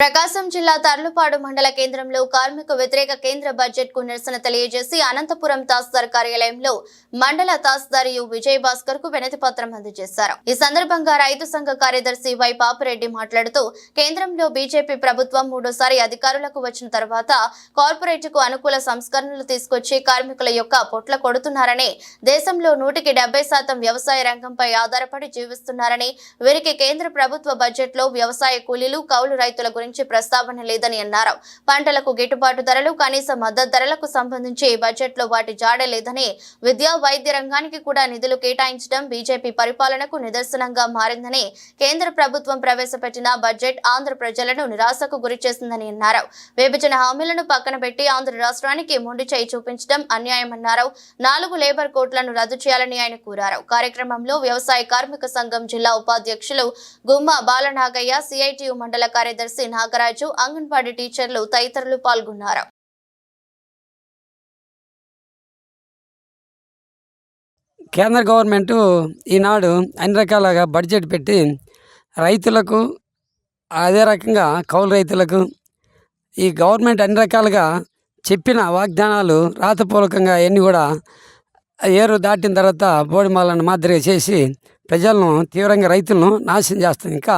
ప్రకాశం జిల్లా తర్లుపాడు మండల కేంద్రంలో కార్మిక వ్యతిరేక కేంద్ర బడ్జెట్కు నిరసన తెలియజేసి అనంతపురం తహసీల్దార్ కార్యాలయంలో మండల తహసీల్దార్ యు. విజయ్ భాస్కర్కు వినతి పత్రం అందజేశారు. ఈ సందర్భంగా రైతు సంఘ కార్యదర్శి వై. పాపిరెడ్డి మాట్లాడుతూ కేంద్రంలో బీజేపీ ప్రభుత్వం మూడోసారి అధికారులకు వచ్చిన తర్వాత కార్పొరేట్కు అనుకూల సంస్కరణలు తీసుకొచ్చి కార్మికుల యొక్క పొట్ల కొడుతున్నారని దేశంలో నూటికి డెబ్బై శాతం వ్యవసాయ రంగంపై ఆధారపడి జీవిస్తున్నారని వీరికి కేంద్ర ప్రభుత్వ బడ్జెట్లో వ్యవసాయ కూలీలు కౌలు రైతుల గురించి ప్రస్తావన లేదని అన్నారు. పంటలకు గిట్టుబాటు ధరలు కనీస మద్దతు ధరలకు సంబంధించి బడ్జెట్లో వాటి జాడ లేదని విద్యా వైద్య రంగానికి కూడా నిధులు కేటాయించడం బీజేపీ పరిపాలనకు నిదర్శనంగా మారిందని కేంద్ర ప్రభుత్వం ప్రవేశపెట్టిన బడ్జెట్ ఆంధ్ర ప్రజలను నిరాశకు గురిచేసిందని అన్నారు. విభజన హామీలను పక్కన పెట్టి ఆంధ్ర రాష్ట్రానికి మొండి చేయి చూపించడం అన్యాయమన్నారు. నాలుగు లేబర్ కోట్లను రద్దు చేయాలని ఆయన కోరారు. కార్యక్రమంలో వ్యవసాయ కార్మిక సంఘం జిల్లా ఉపాధ్యక్షులు గుమ్మ బాలనాగయ్య సిఐటియు మండల కార్యదర్శి నాగరాజు అంగన్వాడీ టీచర్లు తదితరులు పాల్గొన్నారు. కేంద్ర గవర్నమెంట్ ఈనాడు అన్ని రకాలుగా బడ్జెట్ పెట్టి రైతులకు అదే రకంగా కౌలు రైతులకు ఈ గవర్నమెంట్ అన్ని రకాలుగా చెప్పిన వాగ్దానాలు రాతపూర్వకంగా అవన్నీ కూడా ఏరు దాటిన తర్వాత బోడిమాలను మాదిరిగా చేసి ప్రజలను తీవ్రంగా రైతులను నాశనం చేస్తుంది. ఇంకా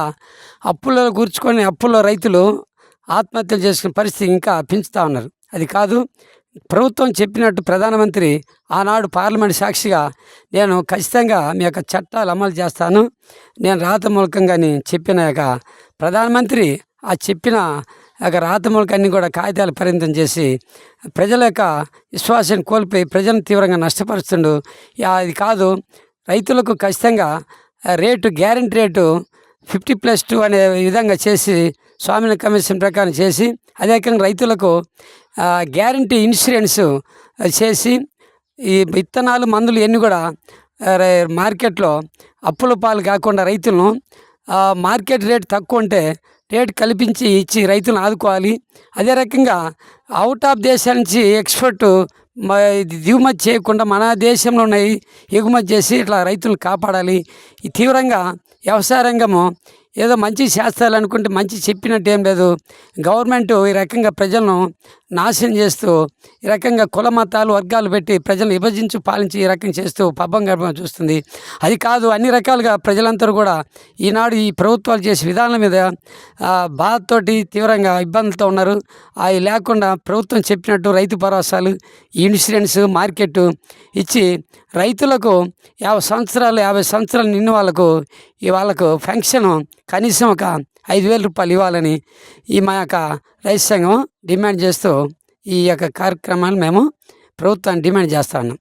అప్పుల్లో కూర్చుకొని అప్పుల్లో రైతులు ఆత్మహత్యలు చేసుకునే పరిస్థితి ఇంకా పెంచుతూ ఉన్నారు. అది కాదు ప్రభుత్వం చెప్పినట్టు ప్రధానమంత్రి ఆనాడు పార్లమెంట్ సాక్షిగా నేను ఖచ్చితంగా మీ యొక్క చట్టాలు అమలు చేస్తాను. నేను రాత మూలకంగాని చెప్పిన యొక్క ప్రధానమంత్రి ఆ చెప్పిన యొక్క రాత మూలకాన్ని కూడా కాగితాలు పరిమితం చేసి ప్రజల యొక్క విశ్వాసాన్ని కోల్పోయి ప్రజలను తీవ్రంగా నష్టపరుస్తుండు. అది కాదు రైతులకు ఖచ్చితంగా rate guarantee rate fifty plus two అనే విధంగా చేసి స్వామిని కమిషన్ ప్రకారం చేసి అదే రకంగా రైతులకు గ్యారంటీ ఇన్సూరెన్స్ చేసి ఈ విత్తనాలు మందులు ఇవన్నీ కూడా మార్కెట్లో అప్పుల పాలు కాకుండా రైతులను మార్కెట్ రేట్ తక్కువ ఉంటే రేట్ కల్పించి ఇచ్చి రైతులను ఆదుకోవాలి. అదే రకంగా అవుట్ ఆఫ్ దేశాల నుంచి ఎక్స్పోర్ట్ దిగుమతి చేయకుండా మన దేశంలో ఉన్నాయి ఎగుమతి చేసి ఇట్లా రైతులను కాపాడాలి. ఈ తీవ్రంగా వ్యవసాయ రంగము ఏదో మంచి చేస్తారు అనుకుంటే మంచి చెప్పినట్టు ఏం లేదు. గవర్నమెంట్ ఈ రకంగా ప్రజలను నాశనం చేస్తూ ఈ రకంగా కుల మతాలు వర్గాలు పెట్టి ప్రజలను విభజించి పాలించి ఈ రకంగా చేస్తూ పబ్బం గడపడం చూస్తుంది. అది కాదు అన్ని రకాలుగా ప్రజలందరూ కూడా ఈనాడు ఈ ప్రభుత్వాలు చేసే విధానం మీద బాధతోటి తీవ్రంగా ఇబ్బందులతో ఉన్నారు. అవి లేకుండా ప్రభుత్వం చెప్పినట్టు రైతు భరోసాలు ఇన్సూరెన్స్ మార్కెట్ ఇచ్చి రైతులకు యాభై సంవత్సరాలు యాభై సంవత్సరాలు నిన్న వాళ్ళకు వాళ్ళకు ఫంక్షన్ కనీసం ఒక ఐదు వేల రూపాయలు ఇవ్వాలని ఈ మా యొక్క రైతు సంఘం డిమాండ్ చేస్తూ ఈ యొక్క కార్యక్రమాన్ని మేము ప్రభుత్వాన్ని డిమాండ్ చేస్తా ఉన్నాం.